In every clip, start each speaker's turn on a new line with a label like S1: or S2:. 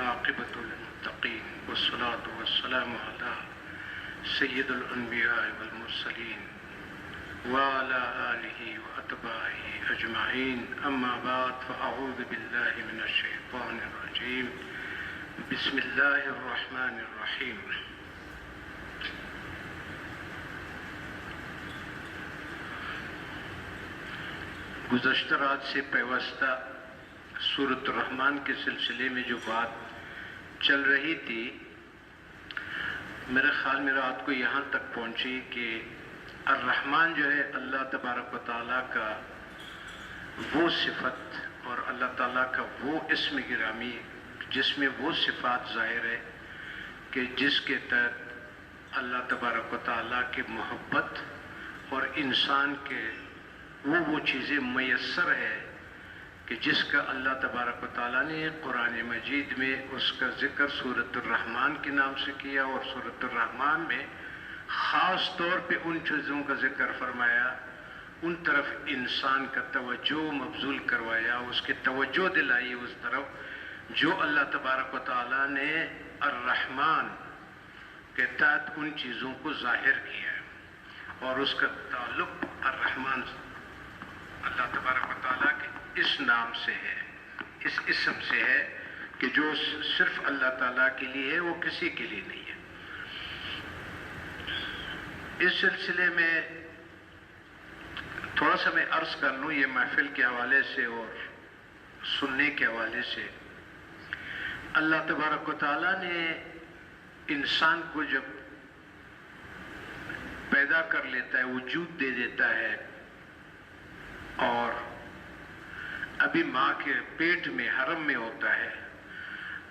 S1: والعاقبة للمتقين والصلاة والسلام على سيد الأنبياء والمرسلين وعلى آله وأتباعه أجمعين. أما بعد فأعوذ بالله من الشيطان الرجيم. بسم الله الرحمن الرحيم. گزشتہ رات سے پیوستہ صورت الرحمن کے سلسلے میں جو بات چل رہی تھی، میرے خیال میں رات کو یہاں تک پہنچی کہ الرحمن جو ہے اللہ تبارک و تعالیٰ کا وہ صفت اور اللہ تعالیٰ کا وہ اسم گرامی، جس میں وہ صفات ظاہر ہے کہ جس کے تحت اللہ تبارک و تعالیٰ کی محبت اور انسان کے وہ وہ چیزیں میسر ہے کہ جس کا اللہ تبارک و تعالیٰ نے قرآن مجید میں اس کا ذکر صورت الرحمن کے نام سے کیا اور صورت الرحمن میں خاص طور پہ ان چیزوں کا ذکر فرمایا، ان طرف انسان کا توجہ مبزول کروایا، اس کی توجہ دلائی اس طرف جو اللہ تبارک و تعالیٰ نے الرحمن کے تحت ان چیزوں کو ظاہر کیا ہے اور اس کا تعلق الرحمن، اللہ تبارک و تعالیٰ اس نام سے ہے، اس اسم سے ہے کہ جو صرف اللہ تعالیٰ کے لیے ہے، وہ کسی کے لیے نہیں ہے۔ اس سلسلے میں تھوڑا سا میں عرض کر لوں، یہ محفل کے حوالے سے اور سننے کے حوالے سے۔ اللہ تبارک و تعالیٰ نے انسان کو جب پیدا کر لیتا ہے، وجود دے دیتا ہے اور ابھی ماں کے پیٹ میں حرم میں ہوتا ہے،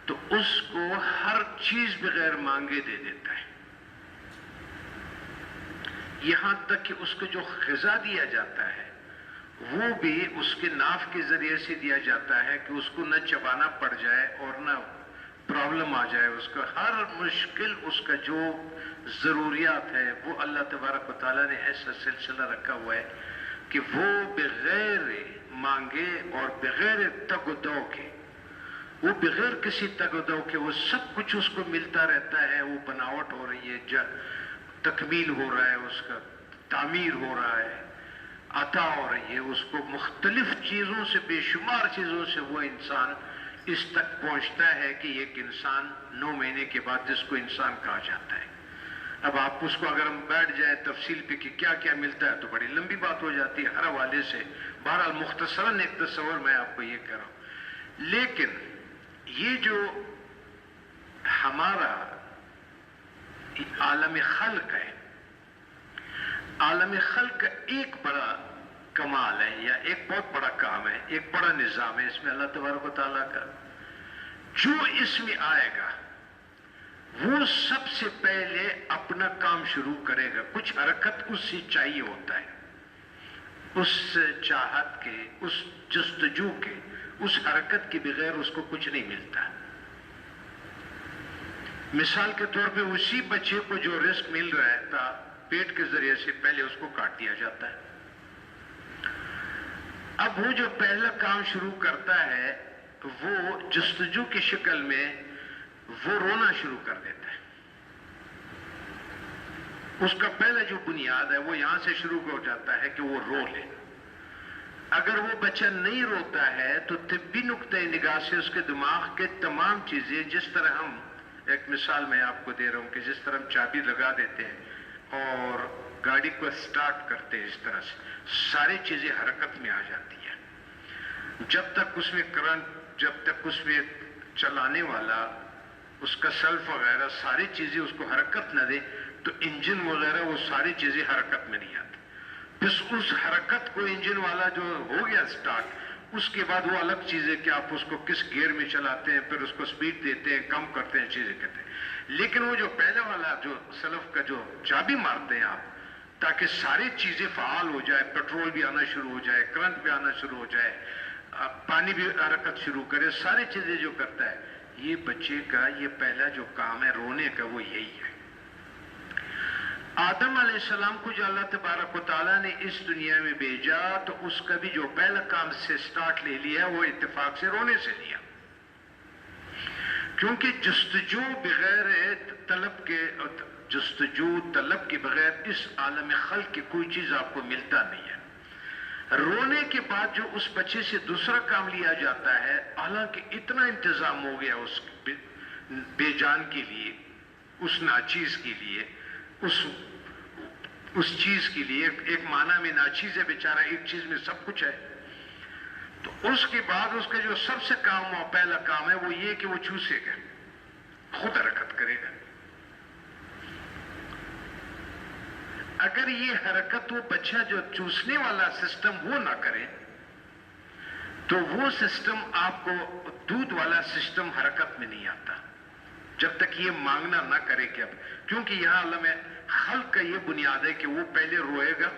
S1: تو اس کو ہر چیز بغیر مانگے دے دیتا ہے۔ یہاں تک کہ اس کو جو غذا دیا جاتا ہے، وہ بھی اس کے ناف کے ذریعے سے دیا جاتا ہے کہ اس کو نہ چبانا پڑ جائے اور نہ پرابلم آ جائے۔ اس کا ہر مشکل، اس کا جو ضروریات ہے، وہ اللہ تبارک و تعالیٰ نے ایسا سلسلہ رکھا ہوا ہے کہ وہ بغیر مانگے اور بغیر تگ و دو کے، وہ بغیر کسی تگ و دو کے وہ سب کچھ اس کو ملتا رہتا ہے، وہ بناوٹ ہو رہی ہے، جا تکمیل ہو رہا ہے، اس کا تعمیر ہو رہا ہے، عطا ہو رہی ہے، اس کو مختلف چیزوں سے، بے شمار چیزوں سے وہ انسان اس تک پہنچتا ہے کہ ایک انسان نو مہینے کے بعد جس کو انسان کہا جاتا ہے۔ اب آپ اس کو اگر ہم بیٹھ جائیں تفصیل پہ کہ کیا کیا ملتا ہے تو بڑی لمبی بات ہو جاتی ہے، ہر حوالے سے بہرحال مختصراً ایک تصور میں آپ کو یہ کہہ رہا ہوں۔ لیکن یہ جو ہمارا عالم خلق ہے، عالم خلق کا ایک بڑا کمال ہے یا ایک بہت بڑا کام ہے، ایک بڑا نظام ہے، اس میں اللہ تبارک و تعالیٰ کا۔ جو اس میں آئے گا، وہ سب سے پہلے اپنا کام شروع کرے گا۔ کچھ حرکت اس سے چاہیے ہوتا ہے۔ اس چاہت کے، اس جستجو کے، اس حرکت کے بغیر اس کو کچھ نہیں ملتا۔ مثال کے طور پہ اسی بچے کو جو رزق مل رہا تھا پیٹ کے ذریعے سے پہلے اس کو کاٹ دیا جاتا ہے۔ اب وہ جو پہلا کام شروع کرتا ہے، وہ جستجو کی شکل میں وہ رونا شروع کر دیتا ہے۔ اس کا پہلا جو بنیاد ہے وہ یہاں سے شروع ہو جاتا ہے کہ وہ رو لے۔ اگر وہ بچہ نہیں روتا ہے تو طبی نقطۂ نگاہ سے اس کے دماغ کے تمام چیزیں جس طرح ہم ایک مثال میں آپ کو دے رہا ہوں کہ جس طرح ہم چابی لگا دیتے ہیں اور گاڑی کو سٹارٹ کرتے ہیں اس طرح سے، ساری چیزیں حرکت میں آ جاتی ہیں۔ جب تک اس میں کرنٹ جب تک اس میں چلانے والا، اس کا سلف وغیرہ، ساری چیزیں اس کو حرکت نہ دے تو انجن وغیرہ وہ ساری چیزیں حرکت میں نہیں آتی۔ پھر اس حرکت کو انجن والا جو ہو گیا سٹارٹ اس کے بعد وہ الگ چیز ہے کہ آپ اس کو کس گیئر میں چلاتے ہیں، پھر اس کو سپیڈ دیتے ہیں، کم کرتے ہیں، چیزیں کہتے ہیں۔ لیکن وہ جو پہلے والا جو سلف کا جو چابی مارتے ہیں آپ، تاکہ ساری چیزیں فعال ہو جائے پیٹرول بھی آنا شروع ہو جائے کرنٹ بھی آنا شروع ہو جائے پانی بھی حرکت شروع کرے، ساری چیزیں جو کرتا ہے، یہ بچے کا یہ پہلا جو کام ہے، رونے کا وہ یہی ہے۔ آدم علیہ السلام کو جو اللہ تبارک و تعالیٰ نے اس دنیا میں بھیجا تو اس کا بھی جو پہلا کام سے سٹارٹ لے لیا وہ اتفاق سے رونے سے لیا۔ کیونکہ جستجو بغیر طلب کے جستجو طلب کے بغیر اس عالم خلق کی کوئی چیز آپ کو ملتا نہیں ہے۔ رونے کے بعد جو اس بچے سے دوسرا کام لیا جاتا ہے، حالانکہ اتنا انتظام ہو گیا اس بے جان کے لیے، اس ناچیز کے لیے اس اس چیز کے لیے ایک معنی میں ناچیز ہے، بیچارہ، ایک چیز میں سب کچھ ہے۔ تو اس کے بعد اس کا جو سب سے کام پہلا کام ہے، وہ یہ کہ وہ چوسے گا، خود حرکت کرے گا۔ اگر یہ حرکت وہ بچہ جو چوسنے والا سسٹم وہ نہ کرے، تو وہ سسٹم آپ کو دودھ والا سسٹم حرکت میں نہیں آتا۔ جب تک یہ مانگنا نہ کرے کہ اب، کیونکہ یہاں عالم خلق کا یہ بنیاد ہے کہ وہ پہلے روئے گا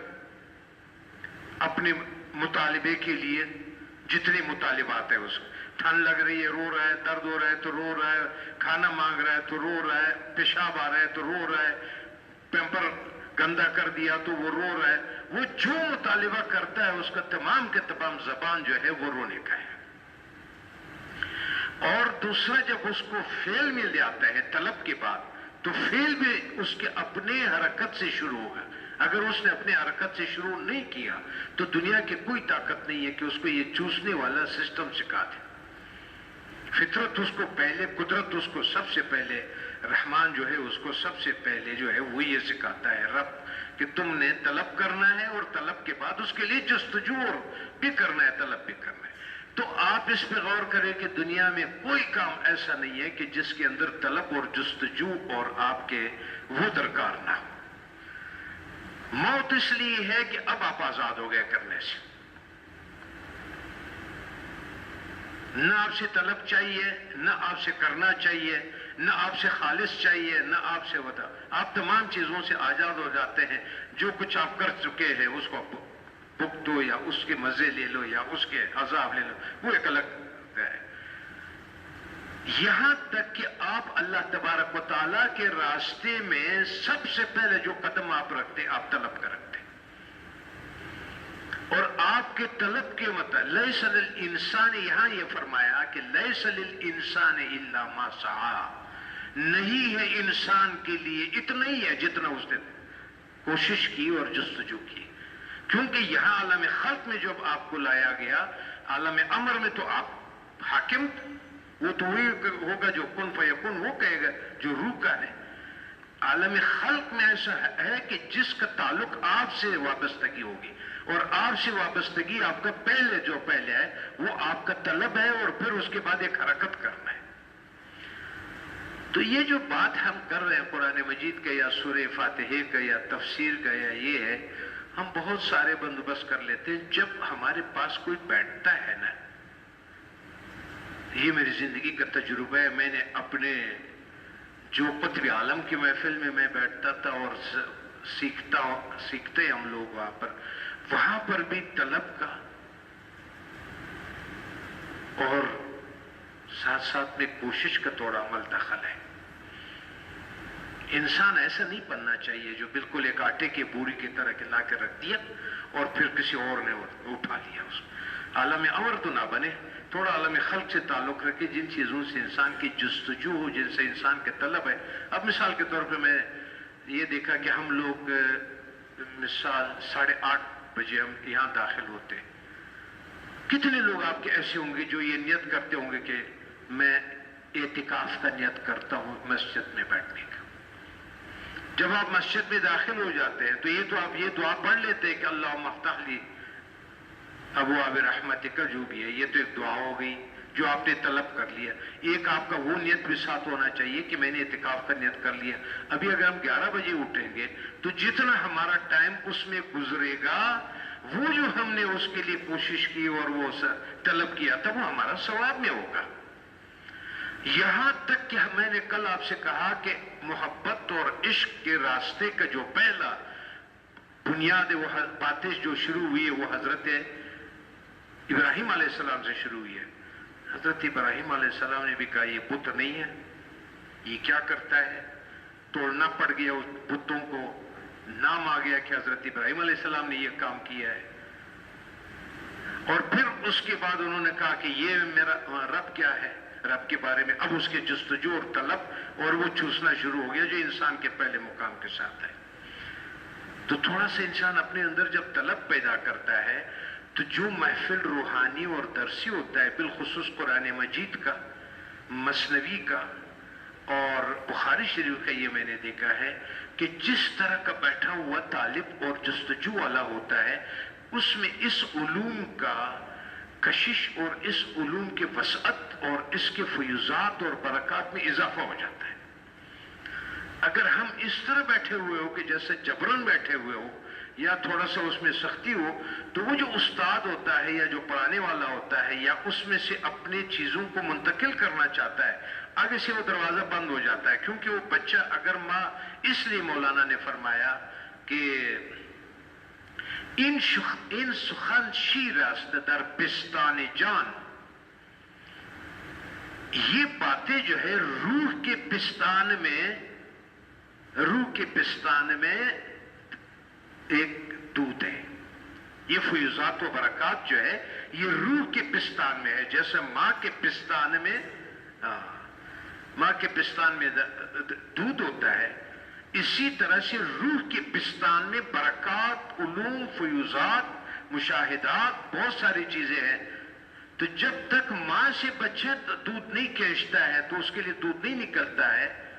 S1: اپنے مطالبے کے لیے، جتنے مطالبات ہیں اس کو۔ ٹھنڈ لگ رہی ہے، رو رہا ہے، درد ہو رہا ہے تو رو رہا ہے، کھانا مانگ رہا ہے تو رو رہا ہے، پیشاب آ رہا ہے تو رو رہا ہے، پیمپر گندا کر دیا تو وہ رو رہا ہے۔ وہ جو مطالبہ کرتا ہے، اس کا تمام کے تمام زبان جو ہے وہ رونے کا ہے۔ اور دوسرا جب اس کو فیل مل جاتا ہے طلب کے بعد، تو فیل بھی اس کے اپنے حرکت سے شروع ہوگا اگر اس نے اپنے حرکت سے شروع نہیں کیا، تو دنیا کی کوئی طاقت نہیں ہے کہ اس کو یہ چوسنے والا سسٹم سکھا دے۔ فطرت اس کو پہلے، قدرت اس کو سب سے پہلے، رحمان جو ہے اس کو سب سے پہلے جو ہے وہ یہ سکھاتا ہے۔ رب، کہ تم نے طلب کرنا ہے اور طلب کے بعد اس کے لیے جستجو اور بھی کرنا ہے، طلب بھی کرنا ہے۔ تو آپ اس پہ غور کریں کہ دنیا میں کوئی کام ایسا نہیں ہے کہ جس کے اندر طلب اور جستجو اور آپ کے وہ درکار نہ ہو۔ موت اس لیے ہے کہ اب آپ آزاد ہو گئے کرنے سے۔ نہ آپ سے طلب چاہیے، نہ آپ سے کرنا چاہیے، نہ آپ سے خالص چاہیے، نہ آپ سے وطا آپ تمام چیزوں سے آزاد ہو جاتے ہیں۔ جو کچھ آپ کر چکے ہیں، اس کو دکھ دو یا اس کے مزے لے لو یا اس کے عذاب لے لو، وہ ایک الگ ہے۔ یہاں تک کہ آپ اللہ تبارک و تعالیٰ کے راستے میں سب سے پہلے جو قدم آپ رکھتے، آپ طلب کا رکھتے۔ اور آپ کے طلب کے مطلب لیے سل انسان یہاں یہ فرمایا کہ لیے سل انسان اللہ ما سعا۔ نہیں ہے انسان کے لیے اتنا ہی ہے جتنا اس نے کوشش کی اور جستجو کی۔ کیونکہ یہاں عالم خلق میں جب آپ کو لایا گیا، عالم امر میں تو آپ حاکم وہ تو وہی ہوگا جو کن فیکن، وہ کہے گا جو روح کا ہے۔ عالم خلق میں ایسا ہے کہ جس کا تعلق آپ سے وابستگی ہوگی۔ اور آپ سے وابستگی آپ کا پہلے جو پہلے ہے، وہ آپ کا طلب ہے اور پھر اس کے بعد ایک حرکت کرنا ہے۔ تو یہ جو بات ہم کر رہے ہیں قرآن مجید کا یا سورہ فاتحے کا یا تفسیر کا یا یہ ہے ہم بہت سارے بندوبست کر لیتے ہیں جب ہمارے پاس کوئی بیٹھتا ہے نا۔ یہ میری زندگی کا تجربہ ہے۔ میں نے اپنے جو پتوی عالم کی محفل میں میں بیٹھتا تھا اور سیکھتا سیکھتے ہم لوگ وہاں پر۔ وہاں پر بھی طلب کا۔ اور ساتھ ساتھ میں کوشش کا تھوڑا عمل دخل ہے۔ انسان ایسا نہیں بننا چاہیے جو بالکل ایک آٹے کی بوری کی طرح کے لا کے رکھ دیا اور پھر کسی اور نے اٹھا لیا اس عالم امر تو نہ بنے، تھوڑا عالم خلق سے تعلق رکھے، جن چیزوں سے انسان کی جستجو ہو، جن سے انسان کے طلب ہے۔ اب مثال کے طور پہ میں یہ دیکھا کہ ہم لوگ، مثال ساڑھے آٹھ بجے ہم یہاں داخل ہوتے۔ کتنے لوگ آپ کے ایسے ہوں گے جو یہ نیت کرتے ہوں گے کہ میں اعتکاف کا نیت کرتا ہوں مسجد میں بیٹھنے کا؟ جب آپ مسجد میں داخل ہو جاتے ہیں تو یہ تو آپ یہ دعا پڑھ لیتے ہیں کہ اللہ مفتاح لی۔ ابو آب رحمت کا جو بھی ہے، یہ تو ایک دعا ہو گئی جو آپ نے طلب کر لیا ایک آپ کا وہ نیت بھی ساتھ ہونا چاہیے کہ میں نے اعتکاف کا نیت کر لیا۔ ابھی اگر ہم گیارہ بجے اٹھیں گے تو جتنا ہمارا ٹائم اس میں گزرے گا، وہ جو ہم نے اس کے لیے کوشش کی اور وہ طلب کیا تھا وہ ہمارا ثواب میں ہوگا۔ یہاں تک کہ میں نے کل آپ سے کہا کہ محبت اور عشق کے راستے کا جو پہلا بنیاد وہ باتیں جو شروع ہوئی ہے وہ حضرت ابراہیم علیہ السلام سے شروع ہوئی ہے حضرت ابراہیم علیہ السلام نے بھی کہا، یہ بت نہیں ہے، یہ کیا کرتا ہے؟ توڑنا پڑ گیا، اس بتوں کو نام آ گیا کہ حضرت ابراہیم علیہ السلام نے یہ کام کیا ہے۔ اور پھر اس کے بعد انہوں نے کہا کہ یہ میرا رب کیا ہے؟ رب کے بارے میں۔ اب اس کے جستجو اور طلب اور وہ چوسنا شروع ہو گیا جو انسان کے پہلے مقام کے ساتھ ہے۔ تو تھوڑا سا انسان اپنے اندر جب طلب پیدا کرتا ہے، تو جو محفل روحانی اور درسی ہوتا ہے، بالخصوص قرآن مجید کا، مصنوی کا اور بخاری شریف کا، یہ میں نے دیکھا ہے کہ جس طرح کا بیٹھا ہوا طالب اور جستجو والا ہوتا ہے، اس میں اس علوم کا کشش اور اس علوم کے وسعت اور اس کے فیوزات اور برکات میں اضافہ ہو جاتا ہے۔ اگر ہم اس طرح بیٹھے ہوئے ہو کہ جیسے جبرن بیٹھے ہوئے ہو یا تھوڑا سا اس میں سختی ہو، تو وہ جو استاد ہوتا ہے یا جو پڑھانے والا ہوتا ہے یا اس میں سے اپنی چیزوں کو منتقل کرنا چاہتا ہے، آگے سے وہ دروازہ بند ہو جاتا ہے۔ کیونکہ وہ بچہ اگر ماں اس لیے مولانا نے فرمایا کہ ان ان سخن شیرست در پستان جان. یہ باتیں جو ہے روح کے پستان میں روح کے پستان میں ایک دودھ ہے. یہ فیوزات و برکات جو ہے، یہ روح کے پستان میں ہے. جیسے ماں کے پستان میں ماں کے پستان میں دودھ ہوتا ہے اسی طرح سے روح کے پستان میں برکات، علوم، فیوزات، مشاہدات، بہت ساری چیزیں ہیں۔ تو جب تک ماں سے بچہ دودھ نہیں کھینچتا ہے، تو اس کے لیے دودھ نہیں نکلتا ہے،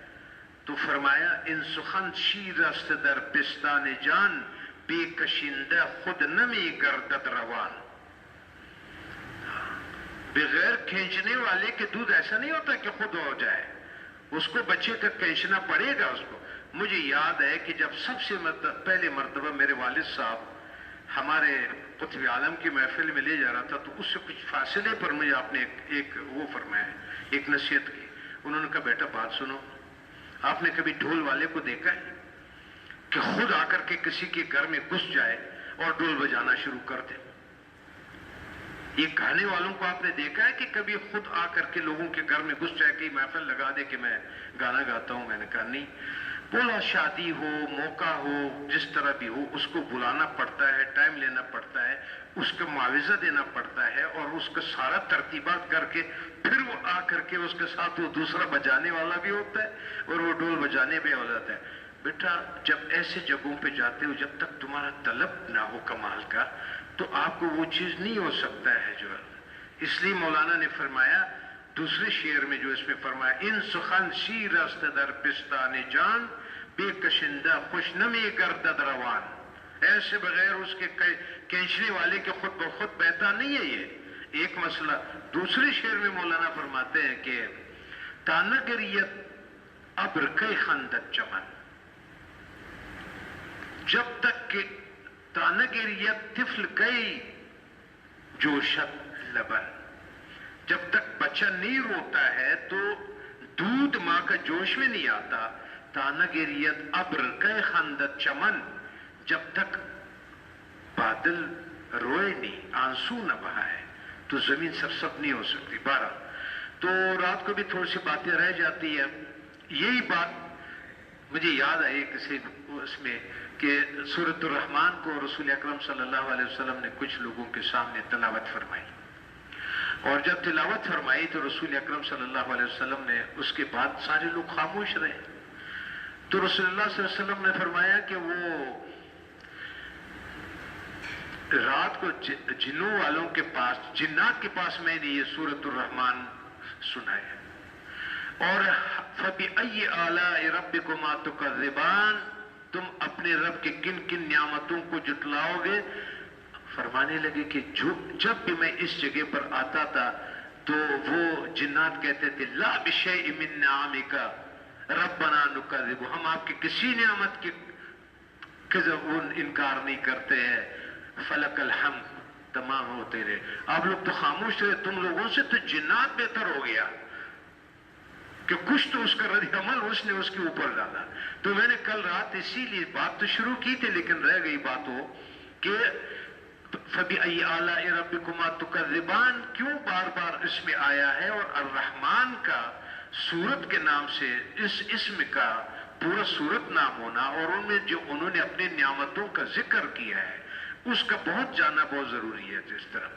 S1: تو فرمایا، ان سخن شیرست در پستان جان، بے کشندہ خود نمی گردد روان۔ بغیر کھینچنے والے کے دودھ ایسا نہیں ہوتا کہ خود ہو جائے۔ اس کو بچے کا کھینچنا پڑے گا اس کو۔ مجھے یاد ہے کہ جب سب سے پہلے مرتبہ میرے والد صاحب ہمارے قطب عالم کی محفل میں لے جا رہا تھا، تو اس سے کچھ فاصلے پر مجھے آپ نے ایک ایک وہ فرمایا، ایک نصیحت کی۔ انہوں نے کہا، بیٹا، بات سنو۔ آپ نے کبھی ڈھول والے کو دیکھا ہے کہ خود آ کر کے کسی کے گھر میں گھس جائے اور ڈھول بجانا شروع کر دے؟ یہ گانے والوں کو آپ نے دیکھا ہے کہ کبھی خود آ کر کے لوگوں کے گھر میں گھس جائے، کہ محفل لگا دے کہ میں گانا گاتا ہوں؟ میں نے کہا، نہیں۔ بولا شادی ہو، موقع ہو، جس طرح بھی ہو، اس کو بلانا پڑتا ہے، ٹائم لینا پڑتا ہے، اس کا معاوضہ دینا پڑتا ہے اور اس کا سارا ترتیبات کر کے پھر وہ آ کر کے اس کے ساتھ وہ دوسرا بجانے والا بھی ہوتا ہے اور وہ ڈول بجانے بھی ہو جاتا ہے۔ بیٹا، جب ایسے جگہوں پہ جاتے ہو، جب تک تمہارا طلب نہ ہو کمال کا، تو آپ کو وہ چیز نہیں ہو سکتا ہے جو اس لیے مولانا نے فرمایا، دوسرے شعر میں جو اس میں فرمایا، ان سخن سی رست در پستان جان بے کشندہ خوش نمی گردد روان ایسے بغیر اس کے کینچنے والے کے خود بخود بہتا نہیں ہے یہ۔ ایک مسئلہ دوسرے شعر میں مولانا فرماتے ہیں کہ تانگریت ابر کئی خندت چمن۔ جب تک کہ تانگریت طفل کئی جوشت لبن۔ جب تک بچہ نہیں روتا ہے تو دودھ ماں کا جوش میں نہیں آتا۔ تانگریت ابر کئی خندت چمن، جب تک بادل روئے نہیں، آنسو نہ بہائے، تو زمین سب سب نہیں ہو سکتی۔ بارہ، تو رات کو بھی تھوڑی سی باتیں رہ جاتی ہیں۔ یہی بات مجھے یاد آئی کسی اس میں کہ سورت الرحمان کو رسول اکرم صلی اللہ علیہ وسلم نے کچھ لوگوں کے سامنے تلاوت فرمائی۔ اور جب تلاوت فرمائی تو رسول اکرم صلی اللہ علیہ وسلم نے اس کے بعد سارے لوگ خاموش رہے۔ تو رسول اللہ صلی اللہ علیہ وسلم نے فرمایا کہ وہ رات کو جنوں والوں کے پاس، جنات کے پاس میں نے یہ سورت الرحمان سنایا اور فبی ائی اعلی رب کو ماتو تم اپنے رب کے کن کن نعمتوں کو جتلاؤ گے؟ فرمانے لگے کہ جو جب بھی میں اس جگہ پر آتا تھا تو وہ جنات کہتے تھے، لا بشیء من نعامک ربنا نکذب. ہم آپ کی کسی نعمت کی انکار نہیں کرتے ہیں. فلک الحمد تمام ہوتے رہے آپ لوگ تو خاموش رہے. تم لوگوں سے تو جنات بہتر ہو گیا. کہ کچھ تو اس کا رد عمل اس نے اس کے اوپر ڈالا. تو میں نے کل رات اسی لیے بات تو شروع کی تھی، لیکن رہ گئی بات ہو کہ فبی ای اعلی ربکما تکذبان. کیوں بار بار اس میں آیا ہے اور الرحمن کا سورت کے نام سے اس اسم کا پورا سورت نام ہونا اور ان میں جو انہوں نے اپنے نعمتوں کا ذکر کیا ہے، اس کا بہت جاننا بہت ضروری ہے اس طرح